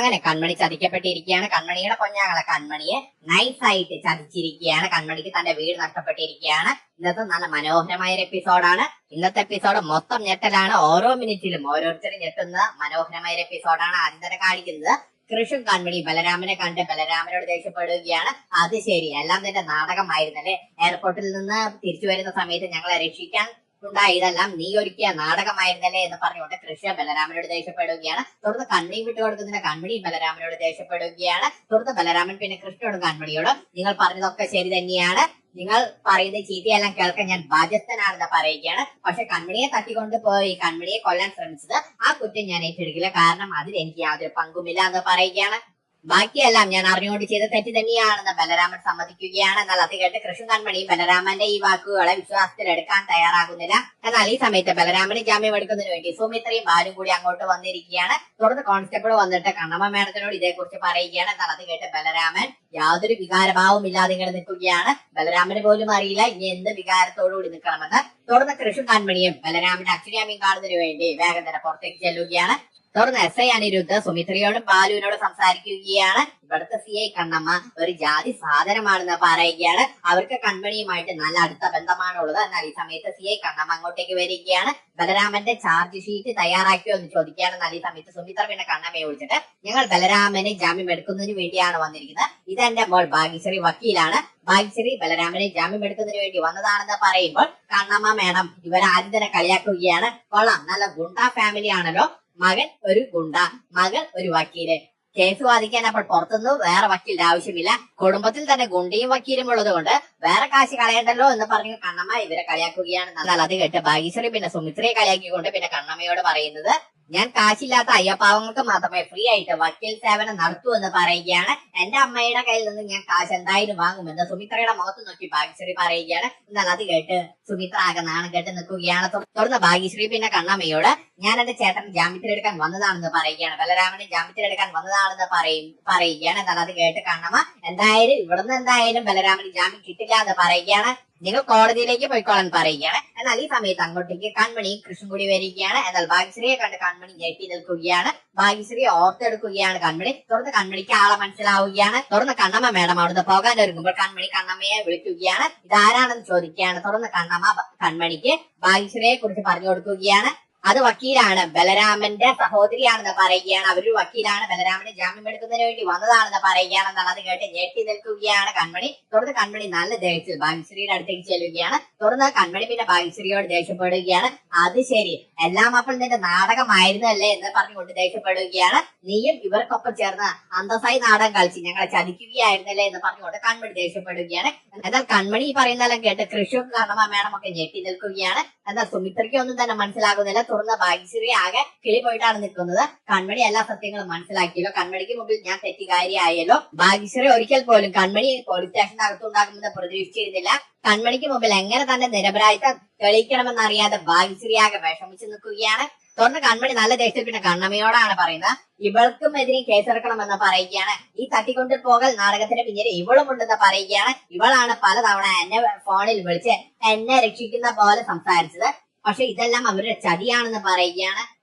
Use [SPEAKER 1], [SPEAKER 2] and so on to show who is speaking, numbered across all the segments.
[SPEAKER 1] അങ്ങനെ കൺമണി ചതിക്കപ്പെട്ടിരിക്കുകയാണ്. കൺമണിയുടെ കൊഞ്ഞാങ്ങളെ കൺമണിയെ നൈസായിട്ട് ചതിച്ചിരിക്കുകയാണ്. കൺമണിക്ക് തന്റെ വീട് നഷ്ടപ്പെട്ടിരിക്കുകയാണ്. ഇന്നത്തെ നല്ല മനോഹരമായ ഒരു എപ്പിസോഡാണ് ഇന്നത്തെ എപ്പിസോഡ് മൊത്തം ഞെട്ടലാണ്. ഓരോ മിനിറ്റിലും ഓരോരുത്തരും ഞെട്ടുന്ന മനോഹരമായ ഒരു എപ്പിസോഡാണ് ആദ്യം തന്നെ കാണിക്കുന്നത്. കൃഷും കൺമണി ബലരാമനെ കണ്ട് ബലരാമനോട് ദേഷ്യപ്പെടുകയാണ്. അത് ശരി എല്ലാം തന്നെ നാടകമായിരുന്നല്ലേ? എയർപോർട്ടിൽ നിന്ന് തിരിച്ചു വരുന്ന സമയത്ത് ഞങ്ങളെ രക്ഷിക്കാൻ ഉണ്ടായതെല്ലാം നീ ഒരുക്കിയ നാടകമായിരുന്നല്ലേ എന്ന് പറഞ്ഞുകൊണ്ട് കൃഷ്ണ ബലരാമനോട് ദേഷ്യപ്പെടുകയാണ്. തുടർന്ന് കണ്ണി വിട്ടുകൊടുക്കുന്നതിന് കൺമണി ബലരാമനോട് ദേഷ്യപ്പെടുകയാണ്. തുടർന്ന് ബലരാമൻ പിന്നെ കൃഷ്ണനോടും കൺമണിയോടും നിങ്ങൾ പറഞ്ഞതൊക്കെ ശരി തന്നെയാണ്. നിങ്ങൾ പറയുന്ന ചീത്തയെല്ലാം കേൾക്കാൻ ഞാൻ ബാധ്യസ്ഥനാണെന്ന് പറയുകയാണ്. പക്ഷെ കൺമണിയെ തട്ടിക്കൊണ്ട് പോയി കൺമണിയെ കൊല്ലാൻ ശ്രമിച്ചത് ആ കുറ്റം ഞാൻ ഏറ്റെടുക്കില്ല. കാരണം അതിൽ എനിക്ക് യാതൊരു പങ്കുമില്ല എന്ന് പറയുകയാണ്. ബാക്കിയെല്ലാം ഞാൻ അറിഞ്ഞുകൊണ്ട് ചെയ്ത തെറ്റ് തന്നെയാണെന്ന് ബലരാമൻ സമ്മതിക്കുകയാണ്. എന്നാൽ അത് കേട്ട് കൃഷ്ണൻ കൺമണി ബലരാമന്റെ ഈ വാക്കുകളെ വിശ്വാസത്തിൽ എടുക്കാൻ തയ്യാറാകുന്നില്ല. എന്നാൽ ഈ സമയത്ത് ബലരാമന് ജാമ്യം എടുക്കുന്നതിന് വേണ്ടി സുമിത്രയും ബാലും കൂടി അങ്ങോട്ട് വന്നിരിക്കുകയാണ്. തുടർന്ന് കോൺസ്റ്റബിൾ വന്നിട്ട് കണ്ണമ്മ മേഡത്തിനോട് ഇതേക്കുറിച്ച് പറയുകയാണ്. എന്നാൽ അത് കേട്ട് ബലരാമൻ യാതൊരു വികാരഭാവം ഇല്ലാതെ ഇങ്ങനെ നിൽക്കുകയാണ്. ബലരാമന് പോലും അറിയില്ല. ഇനി എന്ത് വികാരത്തോടുകൂടി നിൽക്കണമെന്ന്. തുടർന്ന് കൃഷ്ണൻ കൺമണിയും ബലരാമന്റെ അച്ഛനെയും കാണുന്നതിന് വേണ്ടി വേഗം തന്നെ പുറത്തേക്ക് ചെല്ലുകയാണ്. തുടർന്ന് എസ് ഐ അനിരുദ്ധ സുമിത്രയോടും ബാലുവിനോടും സംസാരിക്കുകയാണ്. ഇവിടുത്തെ സി ഐ കണ്ണമ്മ ഒരു ജാതി സാധനമാണെന്ന് പറയുകയാണ്. അവർക്ക് കൺമണിയുമായിട്ട് നല്ല അടുത്ത ബന്ധമാണുള്ളത്. എന്നാൽ ഈ സമയത്ത് സി ഐ കണ്ണമ്മ അങ്ങോട്ടേക്ക് വരികയാണ്. ബലരാമന്റെ ചാർജ് ഷീറ്റ് തയ്യാറാക്കിയോ എന്ന് ചോദിക്കുകയാണ്. എന്നാൽ ഈ സമയത്ത് സുമിത്ര പിന്നെ കണ്ണമ്മയെ വിളിച്ചിട്ട് ഞങ്ങൾ ബലരാമനെ ജാമ്യം എടുക്കുന്നതിന് വേണ്ടിയാണ് വന്നിരിക്കുന്നത്. ഇതെന്റെ മോൾ ഭാഗ്യശ്രീ വക്കീലാണ്. ഭാഗ്യശ്രീ ബലരാമനെ ജാമ്യം എടുക്കുന്നതിന് വേണ്ടി വന്നതാണെന്ന് പറയുമ്പോൾ കണ്ണമ്മ മേഡം ഇവരാദ്യം തന്നെ കളിയാക്കുകയാണ്. കൊള്ളാം. നല്ല ഗുണ്ട ഫാമിലി ആണല്ലോ. മകൻ ഒരു ഗുണ്ട മകൾ ഒരു വക്കീൽ. കേസ് വാദിക്കാൻ അപ്പോൾ പുറത്തുനിന്ന് വേറെ വക്കീലിന്റെ ആവശ്യമില്ല. കുടുംബത്തിൽ തന്നെ ഗുണ്ടയും വക്കീലും ഉള്ളത് കൊണ്ട് വേറെ കാശ് കളയണ്ടല്ലോ എന്ന് പറഞ്ഞ് കണ്ണമ്മ ഇവരെ കളിയാക്കുകയാണ്. എന്നാൽ അത് കേട്ട് ഭാഗ്യശ്രീ പിന്നെ സുമിത്രയെ കളിയാക്കിക്കൊണ്ട് പിന്നെ കണ്ണമ്മയോട് പറയുന്നത് ഞാൻ കാശില്ലാത്ത അയ്യപ്പാവങ്ങൾക്ക് മാത്രമേ ഫ്രീ ആയിട്ട് വക്കീൽ സേവനം നടത്തൂ എന്ന് പറയുകയാണ്. എന്റെ അമ്മയുടെ കയ്യിൽ നിന്ന് ഞാൻ കാശ് എന്തായാലും വാങ്ങുമെന്ന് സുമിത്രയുടെ മുഖത്ത് നോക്കി ഭാഗ്യശ്രീ പറയുകയാണ്. എന്നാൽ അത് കേട്ട് സുമിത്ര ആകെ നാണം കേട്ട് നിൽക്കുകയാണ്. തുടർന്ന് ഭാഗ്യശ്രീ പിന്നെ കണ്ണമ്മയോട് ഞാൻ എന്റെ ചേട്ടൻ ജാമ്യത്തിലെടുക്കാൻ വന്നതാണെന്ന് പറയുകയാണ്. ബലരാമനെ ജാമ്യത്തിലെടുക്കാൻ വന്നതാണെന്ന് പറയും പറയുകയാണ്. എന്നാൽ അത് കേട്ട് കണ്ണമ്മ എന്തായാലും ഇവിടുന്ന് എന്തായാലും ബലരാമന് ജാമ്യം കിട്ടില്ല എന്ന് പറയുകയാണ്. നിങ്ങൾ കോടതിയിലേക്ക് പോയിക്കോളാൻ പറയുകയാണ്. എന്നാൽ ഈ സമയത്ത് അങ്ങോട്ടേക്ക് കൺമണി കൃഷ്ണൻ കൂടി വരികയാണ്. എന്നാൽ ഭാഗ്യശ്രീയെ കണ്ട് കൺമണി ഞെട്ടി നിൽക്കുകയാണ്. ഭാഗ്യശ്രീ ഓർത്തെടുക്കുകയാണ് കൺമണി. തുറന്ന് കൺമണിക്ക് ആളെ മനസ്സിലാവുകയാണ്. തുറന്ന് കണ്ണമ്മ മേഡം അവിടുന്ന് പോകാൻ ഒരുങ്ങുമ്പോൾ കൺമണി കണ്ണമ്മയെ വിളിക്കുകയാണ്. ഇതാരാണെന്ന് ചോദിക്കുകയാണ്. തുറന്ന് കണ്ണമ്മ കൺമണിക്ക് ഭാഗ്യശ്രീയെ കുറിച്ച് പറഞ്ഞു കൊടുക്കുകയാണ്. അത് വക്കീലാണ്. ബലരാമന്റെ സഹോദരിയാണെന്ന് പറയുകയാണ്. അവരൊരു വക്കീലാണ്. ബലരാമന് ജാമ്യം എടുക്കുന്നതിന് വേണ്ടി വന്നതാണെന്ന് പറയുകയാണ് എന്നാൽ അത് കേട്ട് ഞെട്ടി നിൽക്കുകയാണ് കൺമണി. തുടർന്ന് കൺമണി നല്ല ദേഷ്യത്തിൽ ഭാഗ്യശ്രീയുടെ അടുത്തേക്ക് ചെല്ലുകയാണ്. തുടർന്ന് കൺമണി പിന്നെ ഭാഗ്യശ്രീയോട് ദേഷ്യപ്പെടുകയാണ്. അത് ശരി എല്ലാം അപ്പോൾ നിന്റെ നാടകമായിരുന്നല്ലേ എന്ന് പറഞ്ഞുകൊണ്ട് ദേഷ്യപ്പെടുകയാണ്. നീയും ഇവർക്കൊപ്പം ചേർന്ന് അന്തസായി നാടകം കളിച്ച് ഞങ്ങളെ ചതിക്കുകയായിരുന്നല്ലേ എന്ന് പറഞ്ഞുകൊണ്ട് കൺമണി ദേഷ്യപ്പെടുകയാണ്. എന്നാൽ കൺമണി പറയുന്നതെല്ലാം കേട്ട് കൃഷിയൊക്കെ കാരണം മേഡം ഒക്കെ ഞെട്ടി നിൽക്കുകയാണ്. എന്നാൽ സുമിത്രയ്ക്ക് ഒന്നും തന്നെ മനസ്സിലാകുന്നില്ല. തുറന്ന ഭാഗ്യശ്രീ ആകെ കിളി പോയിട്ടാണ് നിൽക്കുന്നത്. കൺമണി എല്ലാ സത്യങ്ങളും മനസ്സിലാക്കിയല്ലോ. കൺമണിക്ക് മുമ്പിൽ ഞാൻ തെറ്റുകാരിയായല്ലോ. ഭാഗ്യശ്രീ ഒരിക്കൽ പോലും കൺമണി പോലീസ് സ്റ്റേഷന്റെ അകത്തുണ്ടാകുമെന്ന് പ്രതീക്ഷിച്ചിരുന്നില്ല. കൺമണിക്ക് മുമ്പിൽ എങ്ങനെ തന്നെ നിരപരാധിത്വം തെളിയിക്കണമെന്നറിയാതെ അറിയാതെ ഭാഗ്യശ്രീ ആകെ വിഷമിച്ചു നിൽക്കുകയാണ്. തുടർന്ന് കൺമണി നല്ല ദേഷ്യത്തിൽ പിന്നെ കണ്ണമ്മയോടാണ് പറയുന്നത്. ഇവൾക്കും എതിരെ കേസെടുക്കണമെന്ന് പറയുകയാണ്. ഈ തട്ടിക്കൊണ്ടു പോകൽ നാടകത്തിന് പിന്നിൽ ഇവളും ഉണ്ടെന്ന് പറയുകയാണ്. ഇവളാണ് പലതവണ എന്നെ ഫോണിൽ വിളിച്ച് എന്നെ രക്ഷിക്കുന്ന പോലെ സംസാരിച്ചത്. പക്ഷെ ഇതെല്ലാം അവരുടെ ചതിയാണെന്ന് പറയുകയാണ്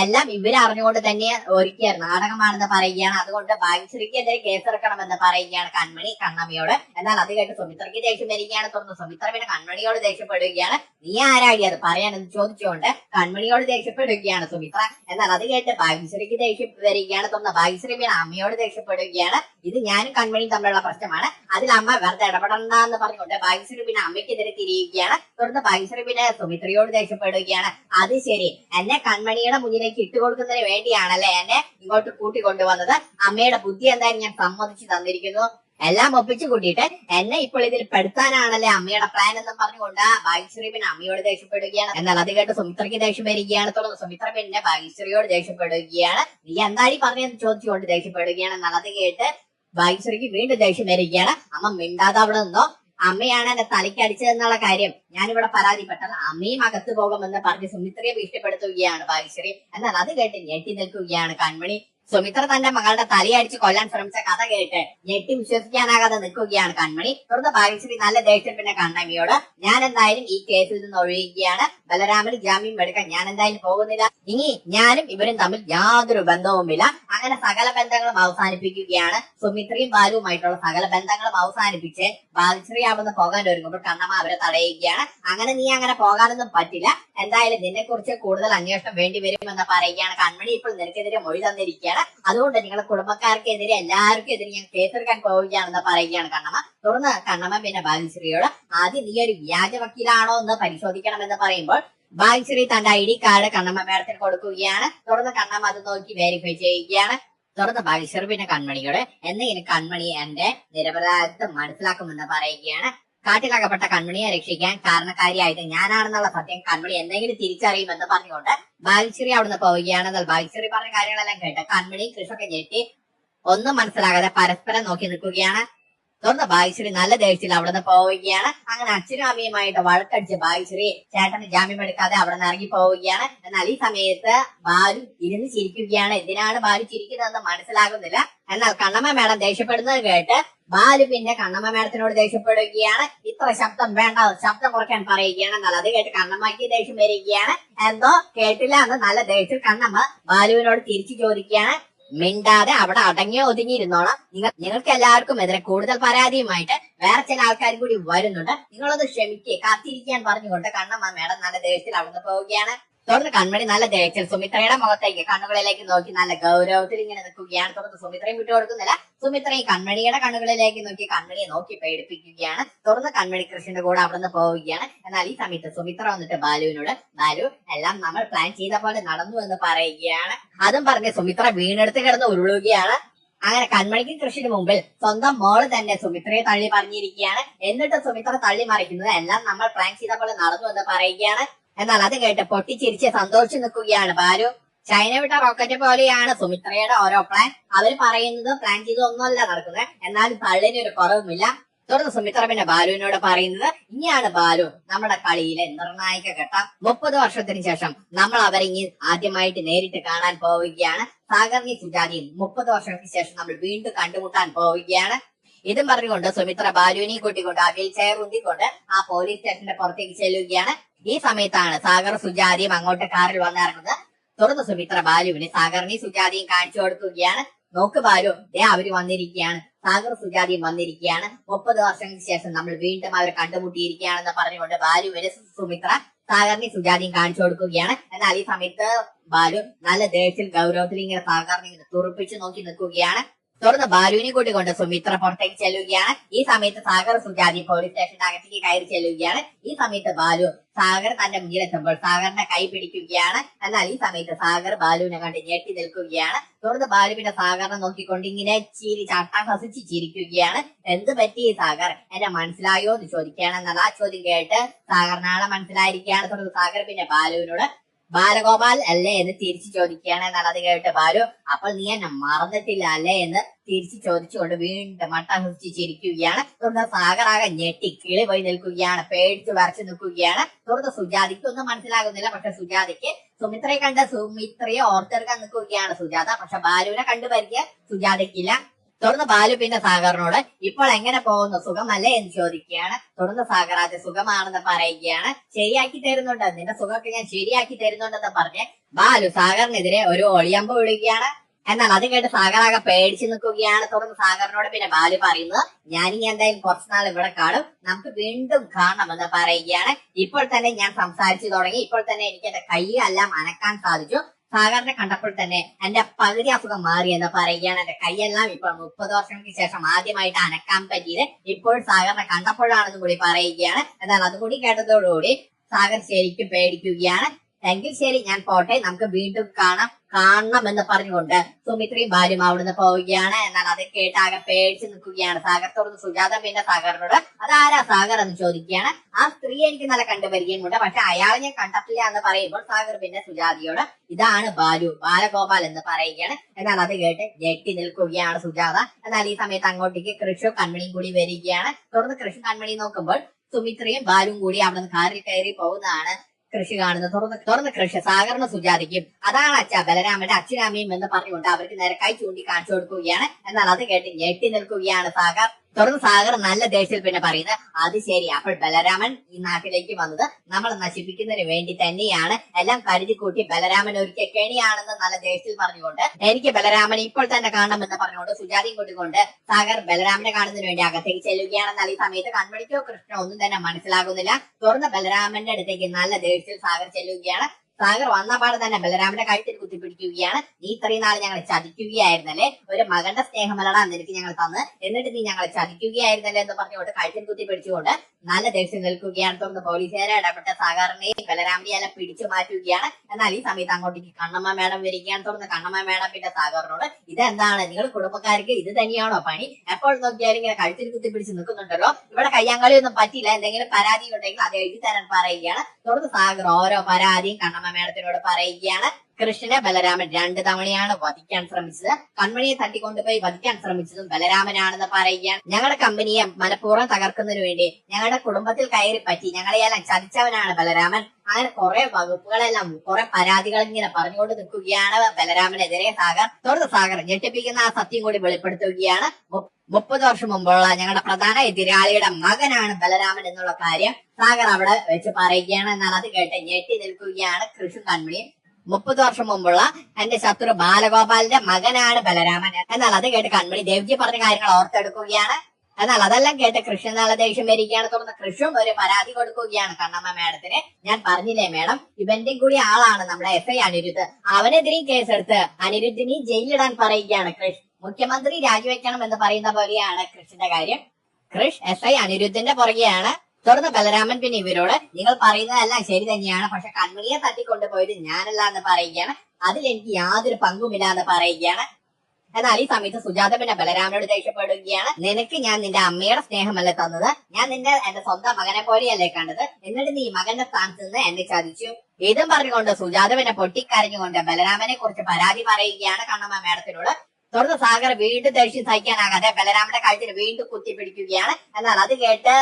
[SPEAKER 1] എല്ലാം ഇവരറിഞ്ഞുകൊണ്ട് തന്നെ ഒരുക്കിയ നാടകമാണെന്ന് പറയുകയാണ്. അതുകൊണ്ട് ഭാഗ്യശ്രീക്കെതിരെ കേസെടുക്കണമെന്ന് പറയുകയാണ് കൺമണി കണ്ണമ്മയോട്. എന്നാൽ അത് കേട്ട് സുമിത്രയ്ക്ക് ദേഷ്യം വരികയാണ്. തുടർന്ന് സുമിത്ര പിന്നെ കൺമണിയോട് ദേഷ്യപ്പെടുകയാണ്. നീ ആരാടി അത് പറയാനെന്ന് ചോദിച്ചുകൊണ്ട് കൺമണിയോട് ദേഷ്യപ്പെടുകയാണ് സുമിത്ര. എന്നാൽ അത് കേട്ട് ഭാഗ്യശ്രീക്ക് ദേഷ്യം വരികയാണ്. തുടർന്ന് ഭാഗ്യശ്രീ പിന്നെ അമ്മയോട് ദേഷ്യപ്പെടുകയാണ്. ഇത് ഞാനും കൺമണിയും തമ്മിലുള്ള പ്രശ്നമാണ്. അതിൽ അമ്മ വെറുതെ ഇടപെടണ്ട എന്ന് പറഞ്ഞുകൊണ്ട് ഭാഗ്യശ്രീ പിന്നെ അമ്മയ്ക്കെതിരെ തിരിയുകയാണ്. തുടർന്ന് ഭാഗ്യശ്രീ പിന്നെ സുമിത്രയോട് ദേഷ്യപ്പെടുകയാണ്. അത് ശരി. എന്നെ കൺമണിയുടെ മുന്നിലേക്ക് ഇട്ടുകൊടുക്കുന്നതിന് വേണ്ടിയാണല്ലേ എന്നെ ഇങ്ങോട്ട് കൂട്ടിക്കൊണ്ടുവന്നത്. അമ്മയുടെ ബുദ്ധി എന്തായാലും ഞാൻ സമ്മതിച്ചു തന്നിരിക്കുന്നു. എല്ലാം ഒപ്പിച്ചു കൂട്ടിയിട്ട് എന്നെ ഇപ്പോൾ ഇതിൽ പെടുത്താനാണല്ലേ അമ്മയുടെ പ്ലാൻ എന്ന് പറഞ്ഞുകൊണ്ട് ഭാഗ്യശ്രീ പിന്നെ അമ്മയോട് ദേഷ്യപ്പെടുകയാണ്. എന്നാൽ അത് കേട്ട് സുമിത്രയ്ക്ക് ദേഷ്യം വരികയാണ്. തുടർന്ന് സുമിത്ര പിന്നെ ഭാഗ്യശ്രീയോട് ദേഷ്യപ്പെടുകയാണ്. നീ എന്താടി പറഞ്ഞെന്ന് ചോദിച്ചുകൊണ്ട് ദേഷ്യപ്പെടുകയാണ്. എന്നാൽ അത് കേട്ട് ഭാഗ്യശ്രീക്ക് വീണ്ടും ദേഷ്യം വരികയാണ്. അമ്മ മിണ്ടാതെ അവിടെ നിന്നോ? അമ്മയാണ് എന്റെ തലയ്ക്ക് അടിച്ചതെന്നുള്ള കാര്യം ഞാനിവിടെ പരാതിപ്പെട്ടാൽ അമ്മയും അകത്ത് പോകുമെന്ന് പറഞ്ഞ് സുമിത്രയെ ഭീഷണിപ്പെടുത്തുകയാണ് ഭാഗ്യശ്രീ. എന്നാൽ അത് കേട്ട് ഞെട്ടി നിൽക്കുകയാണ് കൺമണി. സുമിത്ര തന്റെ മകളുടെ തലയടിച്ച് കൊല്ലാൻ ശ്രമിച്ച കഥ കേട്ട് ഞെട്ടി വിശ്വസിക്കാനാകാതെ നിൽക്കുകയാണ് കൺമണി. തുടർന്ന് ഭാഗ്യശ്രീ നല്ല ദേഷ്യം പിന്നെ കണ്ണമ്മിയോട് ഞാൻ എന്തായാലും ഈ കേസിൽ നിന്ന് ഒഴിയുകയാണ്. ബലരാമന് ജാമ്യം എടുക്കാൻ ഞാൻ എന്തായാലും പോകുന്നില്ല. ഇനി ഞാനും ഇവരും തമ്മിൽ യാതൊരു ബന്ധവുമില്ല. അങ്ങനെ സകല ബന്ധങ്ങളും അവസാനിപ്പിക്കുകയാണ്. സുമിത്രയും ബാലുവുമായിട്ടുള്ള സകല ബന്ധങ്ങളും അവസാനിപ്പിച്ച് ഭാഗ്യശ്രീ ആവുന്ന പോകാൻ ഒരുങ്ങുമ്പോൾ കണ്ണമ്മ അവരെ തടയുകയാണ്. അങ്ങനെ നീ അങ്ങനെ പോകാനൊന്നും പറ്റില്ല. എന്തായാലും നിന്നെ കുറിച്ച് കൂടുതൽ അന്വേഷണം വേണ്ടി വരുമെന്ന് പറയുകയാണ് കൺമണി. ഇപ്പോൾ നിനക്കെതിരെ മൊഴി തന്നിരിക്കുകയാണ്. അതുകൊണ്ട് നിങ്ങളുടെ കുടുംബക്കാർക്കെതിരെ എല്ലാവർക്കും എതിരെ ഞാൻ കേസെടുക്കാൻ പോവുകയാണെന്ന് പറയുകയാണ് കണ്ണമ്മ. തുടർന്ന് കണ്ണമ്മ പിന്നെ ഭാഗ്യശ്രീയോട് ആദ്യം നീ ഒരു വ്യാജ വക്കീലാണോ എന്ന് പരിശോധിക്കണം എന്ന് പറയുമ്പോൾ ഭാഗ്യശ്രീ തന്റെ ഐ ഡി കാർഡ് കണ്ണമ്മ മേഡത്തിന് കൊടുക്കുകയാണ്. തുടർന്ന് കണ്ണമ്മ അത് നോക്കി വെരിഫൈ ചെയ്യുകയാണ്. തുടർന്ന് ഭാഗ്യശ്രീ പിന്നെ കൺമണിയോട് എന്തെങ്കിലും കൺമണി എന്റെ നിരപരാധിത്വം മനസ്സിലാക്കുമെന്ന് പറയുകയാണ്. കാട്ടിലകപ്പെട്ട കൺമണിയെ രക്ഷിക്കാൻ കാരണക്കാരിയായിട്ട് ഞാനാണെന്നുള്ള സത്യം കൺമണി എന്തെങ്കിലും തിരിച്ചറിയുമെന്ന് പറഞ്ഞുകൊണ്ട് ഭാഗ്യശ്രീ അവിടുന്ന് പോവുകയാണ്. എന്നാൽ ഭാഗ്യശ്രീ പറഞ്ഞ കാര്യങ്ങളെല്ലാം കേട്ട് കൺമണി കൃഷൊക്കെ ഞെട്ടി. ഒന്നും മനസ്സിലാകാതെ പരസ്പരം നോക്കി നിൽക്കുകയാണ്. തുടർന്ന് ഭാഗ്യശ്രീ നല്ല ദേഷ്യത്തിൽ അവിടെ നിന്ന് പോവുകയാണ്. അങ്ങനെ അച്ഛനും അമ്മയുമായിട്ട് വഴക്കടിച്ച് ഭാഗ്യശ്രീ ചേട്ടന് ജാമ്യം എടുക്കാതെ അവിടെ നിന്ന് ഇറങ്ങി പോവുകയാണ്. എന്നാൽ ഈ സമയത്ത് ബാലു ഇരുന്ന് ചിരിക്കുകയാണ്. എന്തിനാണ് ബാലു ചിരിക്കുന്നതെന്ന് മനസ്സിലാകുന്നില്ല. എന്നാൽ കണ്ണമ്മ മേഡം ദേഷ്യപ്പെടുന്നത് കേട്ട് ബാലു പിന്നെ കണ്ണമ്മ മേഡത്തിനോട് ദേഷ്യപ്പെടുകയാണ്. ഇത്ര ശബ്ദം വേണ്ട ശബ്ദം കുറയ്ക്കാൻ പറയുകയാണ്. എന്നാൽ അത് കേട്ട് കണ്ണമ്മയ്ക്ക് ദേഷ്യം വരികയാണ്. എന്തോ കേട്ടില്ല എന്ന് നല്ല ദേഷ്യം കണ്ണമ്മ ബാലുവിനോട് തിരിച്ചു ചോദിക്കുകയാണ്. മിണ്ടാതെ അവിടെ അടങ്ങി ഒതുങ്ങിയിരുന്നോളാം. നിങ്ങൾ നിങ്ങൾക്ക് എല്ലാവർക്കും എതിരെ കൂടുതൽ പരാതിയുമായിട്ട് വേറെ ചില ആൾക്കാർ കൂടി വരുന്നുണ്ട്. നിങ്ങളൊന്ന് ക്ഷമിക്കുക കാത്തിരിക്കാൻ പറഞ്ഞുകൊണ്ട് കണ്ണമ്മ മേഡം നല്ല ദേഷ്യത്തിൽ അവിടുന്ന് പോവുകയാണ്. തുടർന്ന് കൺമണി നല്ല ദേഷ്യത്തിൽ സുമിത്രയുടെ മുഖത്തേക്ക് കണ്ണുകളിലേക്ക് നോക്കി നല്ല ഗൗരവത്തിൽ ഇങ്ങനെ നിൽക്കുകയാണ്. തുറന്ന് സുമിത്രയും വിട്ടു കൊടുക്കുന്നില്ല. സുമിത്രയും കൺമണിയുടെ കണ്ണുകളിലേക്ക് നോക്കി കൺമണിയെ നോക്കി പേടിപ്പിക്കുകയാണ്. തുറന്ന് കൺമണി കൃഷ്ണന്റെ കൂടെ അവിടെ നിന്ന് പോവുകയാണ്. എന്നാൽ ഈ സമയത്ത് സുമിത്ര വന്നിട്ട് ബാലുവിനോട് ബാലു എല്ലാം നമ്മൾ പ്ലാൻ ചെയ്ത പോലെ നടന്നു എന്ന് പറയുകയാണ്. അതും പറഞ്ഞ് സുമിത്ര വീണെടുത്ത് കിടന്ന് ഉരുളുകയാണ്. അങ്ങനെ കൺമണിക്കും കൃഷിന് മുമ്പിൽ സ്വന്തം മോൾ തന്നെ സുമിത്രയെ തള്ളി പറഞ്ഞിരിക്കുകയാണ്. എന്നിട്ട് സുമിത്ര തള്ളി മറിക്കുന്നത് എല്ലാം നമ്മൾ പ്ലാൻ ചെയ്ത പോലെ നടന്നു എന്ന് പറയുകയാണ്. എന്നാൽ അത് കേട്ട് പൊട്ടിച്ചിരിച്ച് സന്തോഷിച്ചു നിൽക്കുകയാണ് ബാലു. ചൈന വിട്ട റോക്കറ്റ് പോലെയാണ് സുമിത്രയുടെ ഓരോ പ്ലാൻ അവർ പറയുന്നത് പ്ലാൻ ചെയ്തൊന്നുമല്ല നടക്കുന്നത്. എന്നാൽ തള്ളിന് ഒരു കുറവുമില്ല. തുടർന്ന് സുമിത്ര പിന്നെ ബാലുവിനോട് പറയുന്നത് ഇനിയാണ് ബാലു നമ്മുടെ കളിയിലെ നിർണായക ഘട്ടം. മുപ്പത് വർഷത്തിന് ശേഷം നമ്മൾ അവരെ ഇനി ആദ്യമായിട്ട് നേരിട്ട് കാണാൻ പോവുകയാണ്. സാഗർണി സുജാതിയും മുപ്പത് വർഷത്തിന് ശേഷം നമ്മൾ വീണ്ടും കണ്ടുമുട്ടാൻ പോവുകയാണ്. ഇതും പറഞ്ഞുകൊണ്ട് സുമിത്ര ബാലുവിനെ കൂട്ടിക്കൊണ്ട് ആ വീൽ ചെയർ ഉന്തിക്കൊണ്ട് ആ പോലീസ് സ്റ്റേഷന്റെ പുറത്തേക്ക് ചെല്ലുകയാണ്. ഈ സമയത്താണ് സാഗർ സുജാതിയും അങ്ങോട്ട് കാറിൽ വന്നിറങ്ങുന്നത്. തുറന്ന് സുമിത്ര ബാലുവിന് സാഗറിനെയും സുജാതിയും കാണിച്ചു കൊടുക്കുകയാണ്. നോക്ക് ബാലു ദേ അവർ വന്നിരിക്കുകയാണ്. സാഗർ സുജാതിയും വന്നിരിക്കുകയാണ്. മുപ്പത് വർഷങ്ങൾക്ക് ശേഷം നമ്മൾ വീണ്ടും അവരെ കണ്ടുമുട്ടിയിരിക്കുകയാണെന്ന് പറഞ്ഞുകൊണ്ട് ബാലുവിന് സുമിത്ര സാഗറിനെ സുജാതിയും കാണിച്ചു കൊടുക്കുകയാണ്. എന്നാൽ ഈ സമയത്ത് ബാലു നല്ല ദേഷ്യത്തിൽ ഗൗരവത്തിൽ ഇങ്ങനെ സാഗറിനെ ഇങ്ങനെ തുറപ്പിച്ചു നോക്കി നിൽക്കുകയാണ്. തുടർന്ന് ബാലുവിനെ കൂട്ടിക്കൊണ്ട് സുമിത്ര പുറത്തേക്ക് ചെല്ലുകയാണ്. ഈ സമയത്ത് സാഗർ സുജാതി പോലീസ് സ്റ്റേഷന്റെ അകത്തേക്ക് കയറി ചെല്ലുകയാണ്. ഈ സമയത്ത് ബാലു സാഗർ തന്റെ മുന്നിലെത്തുമ്പോൾ സാഗറിന്റെ കൈ പിടിക്കുകയാണ്. എന്നാൽ ഈ സമയത്ത് സാഗർ ബാലുവിനെ കണ്ട് ഞെട്ടി നിൽക്കുകയാണ്. തുടർന്ന് ബാലുവിന്റെ സാഗറിനെ നോക്കിക്കൊണ്ട് ഇങ്ങനെ ചിരി ചട്ടഹസിച്ച് ചിരിക്കുകയാണ്. എന്ത് പറ്റി സാഗർ? എന്നെ മനസ്സിലായോ? എന്ന് ചോദിക്കുകയാണ്. എന്നാൽ ആ ചോദ്യം കേട്ട് സാഗറിനാളെ മനസ്സിലായിരിക്കുകയാണ്. തുടർന്ന് സാഗർ പിന്നെ ബാലുവിനോട് ബാലഗോപാൽ അല്ലേ എന്ന് തിരിച്ചു ചോദിക്കുകയാണ് എന്നുള്ളത് കേട്ട് ബാലു. അപ്പോൾ നീ എന്നെ മറന്നിട്ടില്ല അല്ലേ എന്ന് തിരിച്ചു ചോദിച്ചുകൊണ്ട് വീണ്ടും മട്ടഹസിച്ച് ചിരിക്കുകയാണ്. തുടർന്ന് സാഗറാകെ ഞെട്ടി കിളി പോയി നിൽക്കുകയാണ്. പേടിച്ചു വരച്ചു നിൽക്കുകയാണ്. തുടർന്ന് സുജാതിക്ക് ഒന്നും മനസ്സിലാകുന്നില്ല. പക്ഷെ സുജാതിക്ക് സുമിത്രയെ കണ്ട സുമിത്രയെ ഓർത്തെടുക്കാൻ നിൽക്കുകയാണ് സുജാത. പക്ഷെ ബാലുവിനെ കണ്ടു പരിചയ സുജാതയ്ക്കില്ല. തുടർന്ന് ബാലു പിന്നെ സാഗറിനോട് ഇപ്പോൾ എങ്ങനെ പോകുന്നു? സുഖമല്ലേ? എന്ന് ചോദിക്കുകയാണ്. തുടർന്ന് സാഗർ അത് സുഖമാണെന്ന് പറയുകയാണ്. ശരിയാക്കി തരുന്നുണ്ട്. നിന്റെ സുഖമൊക്കെ ഞാൻ ശരിയാക്കി തരുന്നുണ്ടെന്ന് പറഞ്ഞ് ബാലു സാഗറിനെതിരെ ഒരു ഒളിയമ്പ് വിടുകയാണ്. എന്നാൽ അത് കേട്ട് സാഗറാകെ പേടിച്ചു നിൽക്കുകയാണ്. തുടർന്ന് സാഗറിനോട് പിന്നെ ബാലു പറയുന്നത് ഞാനിനി എന്തായാലും കുറച്ചുനാൾ ഇവിടെ കാണും. നമുക്ക് വീണ്ടും കാണണമെന്ന് പറയുകയാണ്. ഇപ്പോൾ തന്നെ ഞാൻ സംസാരിച്ചു തുടങ്ങി. ഇപ്പോൾ തന്നെ എനിക്ക് എന്റെ കൈയെല്ലാം അനക്കാൻ സാധിച്ചു. സാഗറിനെ കണ്ടപ്പോൾ തന്നെ എന്റെ പകുതി അസുഖം മാറി എന്ന് പറയുകയാണ് എന്റെ കൈയെല്ലാം ഇപ്പോൾ മുപ്പത് വർഷങ്ങൾക്ക് ശേഷം ആദ്യമായിട്ട് അനക്കാൻ പറ്റിയത് ഇപ്പോൾ സാഗറിനെ കണ്ടപ്പോഴാണെന്നും കൂടി പറയുകയാണ്. എന്നാൽ അതുകൂടി കേട്ടതോടുകൂടി സാഗർ ശരിക്കും പേടിക്കുകയാണ്. എങ്കിൽ ശരി ഞാൻ പോട്ടെ. നമുക്ക് വീണ്ടും കാണാം. കാണണം എന്ന് പറഞ്ഞുകൊണ്ട് സുമിത്രയും ഭാര്യയും അവിടുന്ന് പോവുകയാണ്. എന്നാൽ അത് കേട്ട് ആകെ പേടിച്ച് നിൽക്കുകയാണ് തുറന്ന് സുജാത പിന്നെ സാഗറിനോട് അതാരാ സാഗർ? എന്ന് ചോദിക്കുകയാണ്. ആ സ്ത്രീ എനിക്ക് നല്ല കണ്ടുപരിചയമുണ്ട് പക്ഷെ അയാൾ ഞാൻ കണ്ടിട്ടില്ല എന്ന് പറയുമ്പോൾ സാഗർ പിന്നെ സുജാതയോട് ഇതാണ് ബാലു ബാലഗോപാൽ എന്ന് പറയുകയാണ്. എന്നാൽ അത് കേട്ട് ഞെട്ടി നിൽക്കുകയാണ് സുജാത. എന്നാൽ ഈ സമയത്ത് അങ്ങോട്ടേക്ക് കൃഷു കൺമണിയും കൂടി വരികയാണ്. തുടർന്ന് കൃഷു കൺമണി നോക്കുമ്പോൾ സുമിത്രയും ബാലും കൂടി അവിടെ നിന്ന് കാറിൽ കയറി പോകുന്നതാണ് കൃഷി കാണുന്നത് തുറന്ന് തുറന്ന് കൃഷി സഹകരണ സുജാതിക്കും അതാണ് അച്ഛ ബലരാമന്റെ അച്ഛനാമയും എന്ന് പറഞ്ഞുകൊണ്ട് അവർക്ക് നേരെ കൈ ചൂണ്ടി കാണിച്ചു കൊടുക്കുകയാണ്. എന്നാൽ അത് കേട്ട് ഞെട്ടി നിൽക്കുകയാണ് സാഗർ തുറന്ന് സാഗർ നല്ല ദേഷ്യത്തിൽ പിന്നെ പറയുന്നത് അത് ശരി. അപ്പോൾ ബലരാമൻ ഈ നാട്ടിലേക്ക് വന്നത് നമ്മൾ നശിപ്പിക്കുന്നതിന് വേണ്ടി തന്നെയാണ്. എല്ലാം കരുതി കൂട്ടി ബലരാമൻ ഒരിക്കൽ കെണിയാണെന്ന് നല്ല ദേഷ്യത്തിൽ പറഞ്ഞുകൊണ്ട് എനിക്ക് ബലരാമൻ ഇപ്പോൾ തന്നെ കാണണമെന്ന് പറഞ്ഞുകൊണ്ട് സുജാതയും കൂട്ടിക്കൊണ്ട് സാഗർ ബലരാമനെ കാണുന്നതിന് വേണ്ടി അകത്തേക്ക് ചെല്ലുകയാണെന്നാൽ ഈ സമയത്ത് കൺമണിക്കോ കൃഷ്ണോ ഒന്നും തന്നെ മനസ്സിലാകുന്നില്ല. തുറന്ന് ബലരാമന്റെ അടുത്തേക്ക് നല്ല ദേഷ്യത്തിൽ സാഗർ ചെല്ലുകയാണ്. സാഗർ വന്ന പാട് തന്നെ ബലരാമന്റെ കഴുത്തിൽ കുത്തിപ്പിടിക്കുകയാണ്. നീ ഇത്രയും നാൾ ഞങ്ങളെ ചതിക്കുകയായിരുന്നല്ലേ? ഒരു മകന്റെ സ്നേഹമല്ലടാ നിനക്ക് ഞങ്ങൾ തന്ന്. എന്നിട്ട് നീ ഞങ്ങളെ ചതിക്കുകയായിരുന്നല്ലേ എന്ന് പറഞ്ഞുകൊണ്ട് കഴുത്തിൽ കുത്തിപ്പിടിച്ചുകൊണ്ട് നല്ല ദേഷ്യം നിൽക്കുകയാണ്. തുടർന്ന് പോലീസുകാരെ ഇടപെട്ട സാഗറിനെയും ബലരാമനെയും പിടിച്ചു മാറ്റുകയാണ്. എന്നാൽ ഈ സമയത്ത് അങ്ങോട്ടേക്ക് കണ്ണമ്മ മേഡം വരികയാണ്. തുടർന്ന് കണ്ണമ്മ മേഡം പിന്നെ സാഗറിനോട് ഇതെന്താണ്? നിങ്ങൾ കുടുംബക്കാർക്ക് ഇത് തന്നെയാണോ പണി? എപ്പോൾ നോക്കിയാലും ഇങ്ങനെ കഴുത്തിൽ കുത്തിപ്പിടിച്ച് നിൽക്കുന്നുണ്ടല്ലോ. ഇവിടെ കയ്യാങ്കളി ഒന്നും പറ്റില്ല എന്തെങ്കിലും പരാതി ഉണ്ടെങ്കിൽ അത് എഴുതി തരാൻ പറയുകയാണ്. തുടർന്ന് സാഗർ ഓരോ പരാതിയും കണ്ണമ്മ മേഡത്തിനോട് പറയുകയാണ് കൃഷ്ണനെ ബലരാമൻ രണ്ട് തവണയാണ് വധിക്കാൻ ശ്രമിച്ചത്. കൺമണിയെ തട്ടിക്കൊണ്ടുപോയി വധിക്കാൻ ശ്രമിച്ചതും ബലരാമനാണെന്ന് പറയുകയാണ്. ഞങ്ങളുടെ കമ്പനിയെ മനഃപൂർവം തകർക്കുന്നതിന് വേണ്ടി ഞങ്ങളുടെ കുടുംബത്തിൽ കയറി പറ്റി ഞങ്ങളെയെല്ലാം ചതിച്ചവനാണ് ബലരാമൻ. അങ്ങനെ കുറെ വകുപ്പുകളെല്ലാം കുറെ പരാതികൾ ഇങ്ങനെ പറഞ്ഞുകൊണ്ട് നിൽക്കുകയാണ് ബലരാമനെതിരെ സാഗർ. തുടർന്ന് സാഗർ ഞെട്ടിപ്പിക്കുന്ന ആ സത്യം കൂടി വെളിപ്പെടുത്തുകയാണ്. മുപ്പത് വർഷം മുമ്പുള്ള ഞങ്ങളുടെ പ്രധാന എതിരാളിയുടെ മകനാണ് ബലരാമൻ എന്നുള്ള കാര്യം സാഗർ അവിടെ വെച്ച് പറയുകയാണ്. എന്നാൽ അത് കേട്ട് ഞെട്ടി നിൽക്കുകയാണ് കൃഷി കൺമണിയും മുപ്പത് വർഷം മുമ്പുള്ള എന്റെ ശത്രു ബാലഗോപാലിന്റെ മകനാണ് ബലരാമൻ. എന്നാൽ അത് കേട്ട് കൺമണി ദേവ്ജി പറഞ്ഞ കാര്യങ്ങൾ ഓർത്തെടുക്കുകയാണ്. എന്നാൽ അതെല്ലാം കേട്ട് കൃഷ്ണൻ നല്ല ദേഷ്യം വരികയാണ്. തുടർന്ന് കൃഷ്ണൻ ഒരു പരാതി കൊടുക്കുകയാണ് കണ്ണമ്മ മേഡത്തിന്. ഞാൻ പറഞ്ഞില്ലേ മേഡം ഇവന്റെയും കൂടി ആളാണ് നമ്മുടെ എസ് ഐ അനിരുദ്ധ്. അവനെതിരെയും കേസെടുത്ത് അനിരുദ്ധിനെയും ജയിലിടാൻ പറയുകയാണ് കൃഷ് മുഖ്യമന്ത്രി രാജിവെക്കണം എന്ന് പറയുന്ന പോലെയാണ് കൃഷിന്റെ കാര്യം. കൃഷ് എസ് ഐ അനിരുദ്ധിന്റെ പുറകെയാണ്. തുടർന്ന് ബലരാമൻ പിന്നെ ഇവരോട് നിങ്ങൾ പറയുന്നതെല്ലാം ശരി തന്നെയാണ് പക്ഷെ കൺമണിയെ തട്ടിക്കൊണ്ടുപോയത് ഞാനല്ല എന്ന് പറയുകയാണ്. അതിൽ എനിക്ക് യാതൊരു പങ്കുമില്ല എന്ന് പറയുകയാണ്. എന്നാൽ ഈ സമയത്ത് സുജാത പിന്നെ ബലരാമനോട് ദേഷ്യപ്പെടുകയാണ്. നിനക്ക് ഞാൻ നിന്റെ അമ്മയുടെ സ്നേഹമല്ലേ തന്നത്? ഞാൻ നിന്റെ എന്റെ സ്വന്തം മകനെ പോലെയല്ലേ കണ്ടത്? എന്നിട്ട് നീ മകന്റെ സ്ഥാനത്ത് നിന്ന് എന്നെ ചതിച്ചു. ഇതും പറഞ്ഞുകൊണ്ട് സുജാത പിന്നെ പൊട്ടിക്കരഞ്ഞുകൊണ്ട് ബലരാമനെ കുറിച്ച് പരാതി പറയുകയാണ് കണ്ണമ്മ മേഡത്തിനോട്. തുടർന്ന് സാഗർ വീണ്ടും ദേഷ്യം സഹിക്കാനാകാതെ ബലരാമന്റെ കഴുത്തിൽ വീണ്ടും കുത്തിപ്പിടിക്കുകയാണ് എന്നാൽ അത് കേട്ട്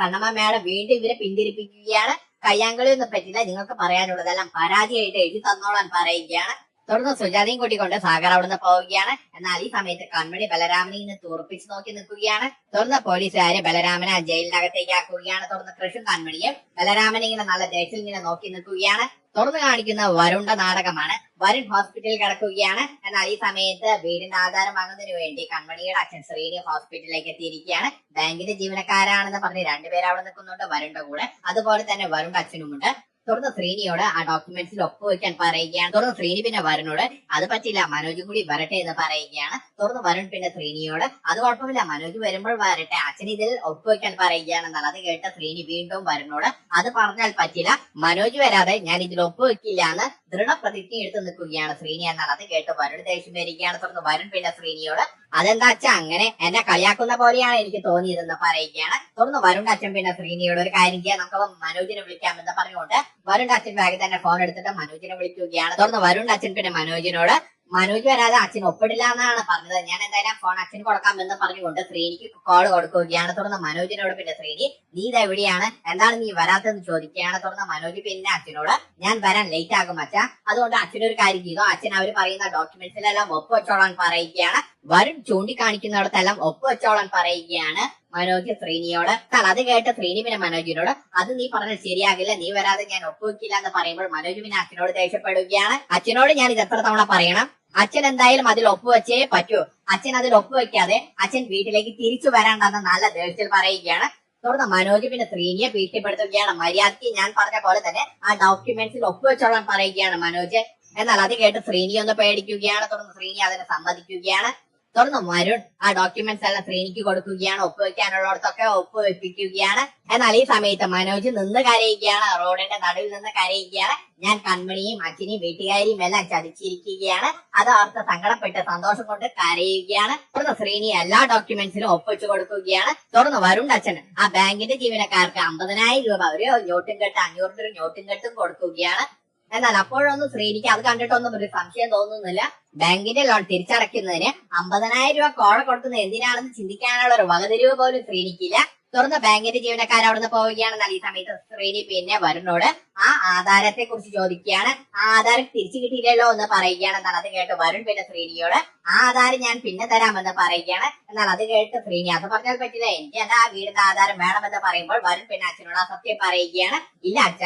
[SPEAKER 1] കണ്ണമ്മ മേഡം വീണ്ടും ഇവരെ പിന്തിരിപ്പിക്കുകയാണ്. കയ്യാങ്കളി ഒന്നും പറ്റില്ല നിങ്ങൾക്ക് പറയാനുള്ളതെല്ലാം പരാതിയായിട്ട് എഴുതി തന്നോളാൻ പറയുകയാണ്. തുടർന്ന് സുജാതയും കൂട്ടിക്കൊണ്ട് സാഗർ അവിടുന്ന് പോവുകയാണ്. എന്നാൽ ഈ സമയത്ത് കൺമണി ബലരാമനെ ഇന്ന് തുറപ്പിച്ച് നോക്കി നിൽക്കുകയാണ്. തുടർന്ന് പോലീസുകാര് ബലരാമനെ ജയിലിനകത്തേക്ക് ആക്കുകയാണ് തുടർന്ന് കൃഷും കൺമണിയും ബലരാമനെ ഇങ്ങനെ നല്ല ദേഷ്യത്തിൽ ഇങ്ങനെ നോക്കി നിൽക്കുകയാണ്. തുറന്നു കാണിക്കുന്ന വരുണ്ട നാടകമാണ്. വരുൺ ഹോസ്പിറ്റലിൽ കിടക്കുകയാണ്. എന്നാൽ ഈ സമയത്ത് വീടിന്റെ ആധാരം വാങ്ങുന്നതിന് വേണ്ടി കൺമണിയുടെ അച്ഛൻ ശ്രീനി ഹോസ്പിറ്റലിലേക്ക് എത്തിയിരിക്കുകയാണ്. ബാങ്കിന്റെ ജീവനക്കാരാണെന്ന് പറഞ്ഞ് രണ്ടുപേരും അവിടെ നിൽക്കുന്നുണ്ട് വരുണ്ട കൂടെ. അതുപോലെ തന്നെ വരുണ്ട അച്ഛനുമുണ്ട്. തുടർന്ന് ശ്രീനിയോട് ആ ഡോക്യുമെന്റ്സിൽ ഒപ്പുവെക്കാൻ പറയുകയാണ്. തുടർന്ന് ശ്രീനി പിന്നെ വരുണോട് അത് പറ്റില്ല മനോജും കൂടി വരട്ടെ എന്ന് പറയുകയാണ്. തുടർന്ന് വരുൺ പിന്നെ ശ്രീനിയോട് അത് കുഴപ്പമില്ല മനോജ് വരുമ്പോൾ വരട്ടെ. അച്ഛൻ ഇതിൽ ഒപ്പുവെക്കാൻ വെക്കാൻ പറയുകയാണെന്നാണ്. അത് കേട്ട ശ്രീനി വീണ്ടും വരുണോട് അത് പറഞ്ഞാൽ പറ്റില്ല മനോജ് വരാതെ ഞാൻ ഇതിൽ ഒപ്പ് വെക്കില്ല എന്ന് ദൃഢപ്രതിജ്ഞ എടുത്ത് നിൽക്കുകയാണ് ശ്രീനി എന്നാണ് അത് കേട്ട് വരുൺ ദേഷ്യം വരികയാണ്. തുടർന്ന് വരുൺ പിന്നെ ശ്രീനിയോട് അതെന്താ അച്ഛൻ അങ്ങനെ എന്നെ കളിയാക്കുന്ന പോലെയാണ് എനിക്ക് തോന്നിയതെന്ന് പറയുകയാണ്. തുടർന്ന് വരുൺ അച്ഛൻ പിന്നെ ശ്രീനിയോട് ഒരു കാര്യം ചെയ്യാം നമുക്ക് മനോജിനെ വിളിക്കാമെന്ന് പറഞ്ഞുകൊണ്ട് വരുൺ അച്ഛൻ ബാഗിൽ തന്നെ ഫോൺ എടുത്തിട്ട് മനോജിനെ വിളിക്കുകയാണ്. തുടർന്ന് വരുൺ അച്ഛൻ പിന്നെ മനോജിനോട് മനോജ് വരാതെ അച്ഛൻ ഒപ്പിടില്ല എന്നാണ് പറഞ്ഞത്. ഞാൻ എന്തായാലും ഫോൺ അച്ഛന് കൊടുക്കാമെന്ന് പറഞ്ഞുകൊണ്ട് ശ്രീനിക്ക് കോൾ കൊടുക്കുകയാണ്. തുടർന്ന് മനോജിനോട് പിന്നെ ശ്രീനി നീ ഇത് എവിടെയാണ് എന്താണ് നീ വരാത്തെന്ന് ചോദിക്കുകയാണ്. തുടർന്ന് മനോജ് പിന്നെ അച്ഛനോട് ഞാൻ വരാൻ ലേറ്റ് ആകും അച്ഛ. അതുകൊണ്ട് അച്ഛനൊരു കാര്യം ചെയ്തു. അച്ഛൻ അവർ പറയുന്ന ഡോക്യുമെന്റ്സിലെല്ലാം ഒപ്പുവെച്ചോളാൻ പറയുകയാണ്. വരുൺ ചൂണ്ടിക്കാണിക്കുന്നിടത്തെല്ലാം ഒപ്പുവെച്ചോളാൻ പറയുകയാണ്. മനോജ് ശ്രീനിയോട്. എന്നാൽ അത് കേട്ട് ശ്രീനി പിന്നെ മനോജിനോട് അത് നീ പറഞ്ഞത് ശരിയാകില്ല നീ വരാതെ ഞാൻ ഒപ്പുവെക്കില്ല എന്ന് പറയുമ്പോൾ മനോജ് പിന്നെ അച്ഛനോട് ദേഷ്യപ്പെടുകയാണ്. അച്ഛനോട് ഞാൻ ഇത് എത്ര തവണ പറയണം? അച്ഛൻ എന്തായാലും അതിൽ ഒപ്പുവെച്ചേ പറ്റൂ. അച്ഛൻ അതിൽ ഒപ്പുവെക്കാതെ അച്ഛൻ വീട്ടിലേക്ക് തിരിച്ചു വരാണ്ടെന്ന് നല്ല ദേഷ്യത്തിൽ പറയുകയാണ്. തുടർന്ന് മനോജ് പിന്നെ ശ്രീനിയെ ഭീഷണിപ്പെടുത്തുകയാണ്. മര്യാദയ്ക്ക് ഞാൻ പറഞ്ഞ പോലെ തന്നെ ആ ഡോക്യുമെന്റ്സിൽ ഒപ്പുവെച്ചോളാൻ പറയുകയാണ് മനോജ്. എന്നാൽ അത് കേട്ട് ശ്രീനി ഒന്ന് പേടിക്കുകയാണ്. തുടർന്ന് ശ്രീനി അതിനെ സമ്മതിക്കുകയാണ്. തുടർന്ന് വരുൺ ആ ഡോക്യുമെന്റ്സ് എല്ലാം ശ്രീനിക്ക് കൊടുക്കുകയാണ് ഒപ്പുവെക്കാനുള്ളിടത്തൊക്കെ ഒപ്പുവെപ്പിക്കുകയാണ് എന്നാൽ ഈ സമയത്ത് മനോജ് നിന്ന് കരയുകയാണ് റോഡിന്റെ നടുവിൽ നിന്ന് കരയുകയാണ്. ഞാൻ കൺമണിയും അച്ഛനെയും വീട്ടുകാരിയും എല്ലാം ചതിച്ചിരിക്കുകയാണ്. അത് ഓർത്ത് സങ്കടപ്പെട്ട് സന്തോഷം കൊണ്ട് കരയുകയാണ്. തുടർന്ന് ശ്രീനി എല്ലാ ഡോക്യുമെന്റ്സിലും ഒപ്പിച്ചു കൊടുക്കുകയാണ്. തുടർന്ന് വരുൺ അച്ഛൻ ആ ബാങ്കിന്റെ ജീവനക്കാർക്ക് അമ്പതിനായിരം രൂപ ഒരു നോട്ടും കെട്ട് അഞ്ഞൂറിന്റെ ഒരു നോട്ടും കെട്ടും കൊടുക്കുകയാണ്. എന്നാൽ അപ്പോഴൊന്നും ശ്രീനിക്ക് അത് കണ്ടിട്ടൊന്നും ഒരു സംശയം തോന്നുന്നില്ല. ബാങ്കിന്റെ ലോൺ തിരിച്ചടയ്ക്കുന്നതിന് അമ്പതിനായിരം രൂപ കോഴ കൊടുക്കുന്നത് എന്തിനാണെന്ന് ചിന്തിക്കാനുള്ള ഒരു വകതിരിവ് പോലും ശ്രീനിക്കില്ല. തുറന്ന് ബാങ്കിന്റെ ജീവനക്കാർ അവിടുന്ന് പോവുകയാണെന്നാൽ ഈ സമയത്ത് ശ്രീനി പിന്നെ വരുണോട് ആ ആധാരത്തെ കുറിച്ച് ചോദിക്കുകയാണ്. ആ ആധാരം തിരിച്ചു കിട്ടിയില്ലല്ലോ എന്ന് പറയുകയാണ് എന്നാൽ അത് കേട്ട് വരുൺ പിന്നെ ശ്രീനിയോട് ആ ആധാരം ഞാൻ പിന്നെ തരാമെന്ന് പറയുകയാണ്. എന്നാൽ അത് കേട്ട് ശ്രീനി അത് പറഞ്ഞാൽ പറ്റില്ല. എനിക്ക് എന്റെ ആ വീടിന്റെ ആധാരം വേണമെന്ന് പറയുമ്പോൾ വരുൺ പിന്നെ അച്ഛനോട് ആ സത്യം പറയുകയാണ്. ഇല്ല അച്ഛ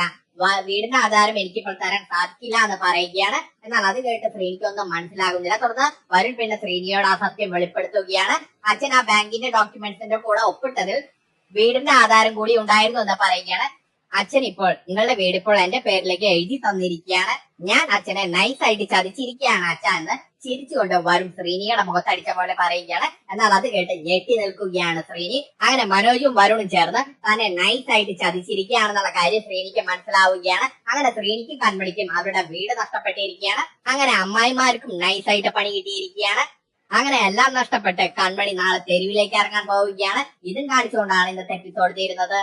[SPEAKER 1] വീടിന്റെ ആധാരം എനിക്ക് ഇപ്പോൾ തരാൻ സാധിക്കില്ല എന്ന് പറയുകയാണ്. എന്നാൽ അത് കേട്ട് ശ്രീനിക്കൊന്നും മനസ്സിലാകുന്നില്ല. തുടർന്ന് വരുൺ പിന്നെ ശ്രീനിയോട് ആ സത്യം വെളിപ്പെടുത്തുകയാണ്. അച്ഛൻ ആ ബാങ്കിന്റെ ഡോക്യുമെന്റ്സിന്റെ കൂടെ ഒപ്പിട്ടതിൽ വീടിന്റെ ആധാരം കൂടി ഉണ്ടായിരുന്നു എന്ന് പറയുകയാണ്. അച്ഛൻ ഇപ്പോൾ നിങ്ങളുടെ വീട് ഇപ്പോൾ എന്റെ പേരിലേക്ക് എഴുതി തന്നിരിക്കുകയാണ്. ഞാൻ അച്ഛനെ നൈസ് ആയിട്ട് ചതിച്ചിരിക്കുകയാണ് അച്ഛൻ എന്ന് ചിരിച്ചുകൊണ്ട് വരും ശ്രീനിയുടെ മുഖത്തടിച്ച പോലെ പറയുകയാണ്. എന്നാൽ അത് കേട്ട് ഞെട്ടി നിൽക്കുകയാണ് ശ്രീനി. അങ്ങനെ മനോജും വരുണും ചേർന്ന് തന്നെ നൈസ് ആയിട്ട് ചതിച്ചിരിക്കുകയാണെന്നുള്ള കാര്യം ശ്രീനിക്ക് മനസ്സിലാവുകയാണ്. അങ്ങനെ ശ്രീനിക്കും കൺമണിക്കും അവരുടെ വീട് നഷ്ടപ്പെട്ടിരിക്കുകയാണ്. അങ്ങനെ അമ്മായിമാർക്കും നൈസ് ആയിട്ട് പണി കിട്ടിയിരിക്കുകയാണ്. അങ്ങനെ എല്ലാം നഷ്ടപ്പെട്ട് കൺമണി നാളെ തെരുവിലേക്ക് ഇറങ്ങാൻ പോവുകയാണ്. ഇതും കാണിച്ചുകൊണ്ടാണ് ഇന്നത്തെ എപ്പിസോഡ് തീരുന്നത്.